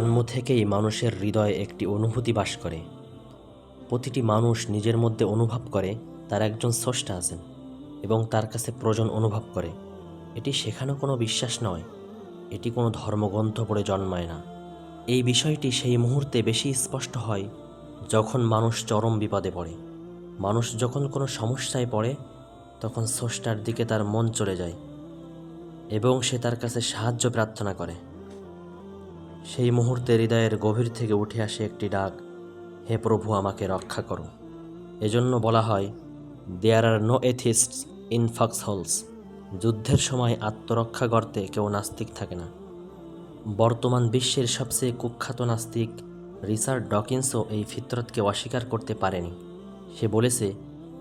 জন্ম থেকেই মানুষের হৃদয়ে একটি অনুভূতি বাস করে। প্রতিটি মানুষ নিজের মধ্যে অনুভব করে, তার একজন স্রষ্টা আছেন এবং তার কাছে প্রয়োজন অনুভব করে। এটি শেখানো কোনো বিশ্বাস নয়, এটি কোনো ধর্মগ্রন্থ পড়ে জন্মায় না। এই বিষয়টি সেই মুহূর্তে বেশি স্পষ্ট হয় যখন মানুষ চরম বিপদে পড়ে। মানুষ যখন কোনো সমস্যায় পড়ে, তখন স্রষ্টার দিকে তার মন চলে যায় এবং সে তার কাছে সাহায্য প্রার্থনা করে। সেই মুহূর্তে হৃদয়ের গভীর থেকে উঠে আসে একটি ডাক, হে প্রভু, আমাকে রক্ষা করো। এজন্য বলা হয় there are no atheist in foxholes যুদ্ধের সময় আত্মরক্ষা গর্তে কেউ নাস্তিক থাকে না। বর্তমান বিশ্বের সবচেয়ে কুখ্যাত নাস্তিক রিচার্ড ডকিন্সও এই ফিতরতকে অস্বীকার করতে পারেনি। সে বলেছে,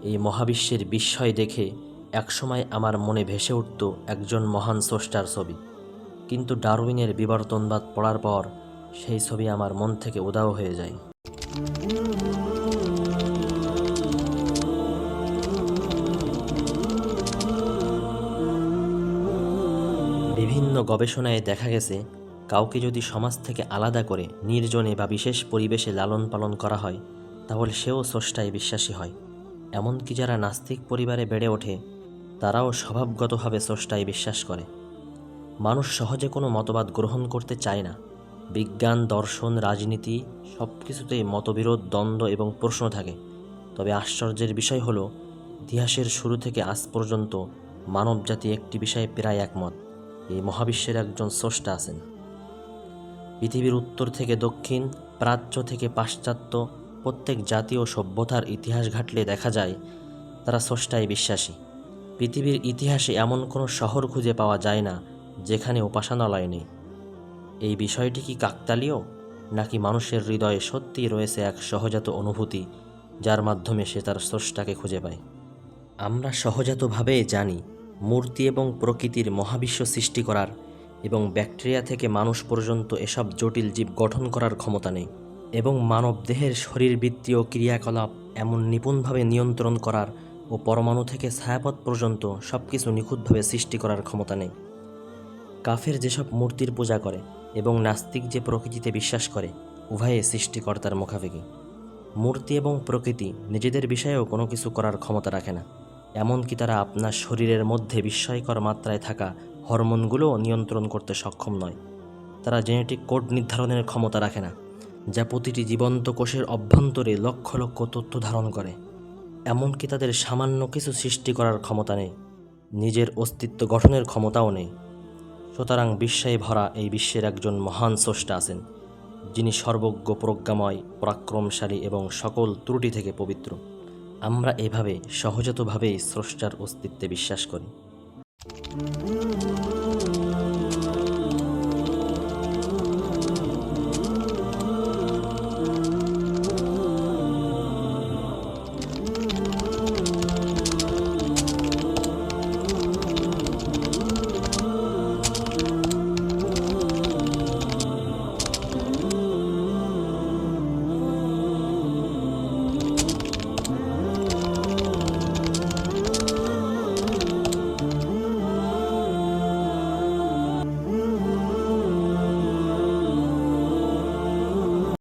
এই মহাবিশ্বের বিস্ময় দেখে একসময় আমার মনে ভেসে উঠত একজন মহান স্রষ্টার ছবি। কিন্তু ডারউইনের বিবর্তনবাদ পড়ার পর সেই ছবি আমার মন থেকে উদাও হয়ে যায়। বিভিন্ন গবেষণায় দেখা গেছে, কাউকে যদি সমাজ থেকে আলাদা করে নির্জনে বা বিশেষ পরিবেশে লালন পালন করা হয়, তাহলে সেও স্রষ্টায় বিশ্বাসী হয়। এমনকি যারা নাস্তিক পরিবারে বেড়ে ওঠে, তারাও স্বভাবগতভাবে স্রষ্টায় বিশ্বাস করে। মানুষ সহজে কোনো মতবাদ গ্রহণ করতে চায় না। বিজ্ঞান, দর্শন, রাজনীতি সব কিছুতেই মতবিরোধ, দ্বন্দ্ব এবং প্রশ্ন থাকে। তবে আশ্চর্যের বিষয় হলো, ইতিহাসের শুরু থেকে আজ পর্যন্ত মানবজাতি একটি বিষয়ে প্রায় একমত। এই মহাবিশ্বের একজন স্রষ্টা আছেন। পৃথিবীর উত্তর থেকে দক্ষিণ, প্রাচ্য থেকে পাশ্চাত্য প্রত্যেক জাতি ও সভ্যতার ইতিহাস ঘাটলে দেখা যায়, তারা স্রষ্টায় বিশ্বাসী। পৃথিবীর ইতিহাসে এমন কোনো শহর খুঁজে পাওয়া যায় না যেখানে উপাসনালয় নেই। এই বিষয়টি কি কাকতালীয়, নাকি মানুষের হৃদয়ে সত্যিই রয়েছে এক সহজাত অনুভূতি, যার মাধ্যমে সে তার স্রষ্টাকে খুঁজে পায়? আমরা সহজাতভাবে জানি, মূর্তি এবং প্রকৃতির মহাবিশ্ব সৃষ্টি করার এবং ব্যাকটেরিয়া থেকে মানুষ পর্যন্ত এসব জটিল জীব গঠন করার ক্ষমতা নেই, এবং মানব দেহের শরীরবৃত্তীয় ক্রিয়াকলাপ এমন নিপুণভাবে নিয়ন্ত্রণ করার ও পরমাণু থেকে ছায়াপথ পর্যন্ত সব কিছু নিখুঁতভাবে সৃষ্টি করার ক্ষমতা নেই। কাফের যেসব মূর্তির পূজা করে এবং নাস্তিক যে প্রকৃতিতে বিশ্বাস করে, উভয়ে সৃষ্টিকর্তার মুখাপেক্ষি। মূর্তি এবং প্রকৃতি নিজেদের বিষয়েও কোনো কিছু করার ক্ষমতা রাখে না। এমনকি তারা আপনার শরীরের মধ্যে বিস্ময়কর মাত্রায় থাকা হরমোনগুলোও নিয়ন্ত্রণ করতে সক্ষম নয়। তারা জেনেটিক কোড নির্ধারণের ক্ষমতা রাখে না, যা প্রতিটি জীবন্ত কোষের অভ্যন্তরে লক্ষ লক্ষ তথ্য ধারণ করে। এমনকি তাদের সামান্য কিছু সৃষ্টি করার ক্ষমতা নেই, নিজের অস্তিত্ব গঠনের ক্ষমতাও নেই। সুতরাং বিস্ময়ে ভরা এই বিশ্বের একজন মহান স্রষ্টা আছেন, যিনি সর্বজ্ঞ প্রজ্ঞাময়, পরাক্রমশালী এবং সকল ত্রুটি থেকে পবিত্র। আমরা এভাবে সহজাতভাবেই স্রষ্টার অস্তিত্বে বিশ্বাস করি।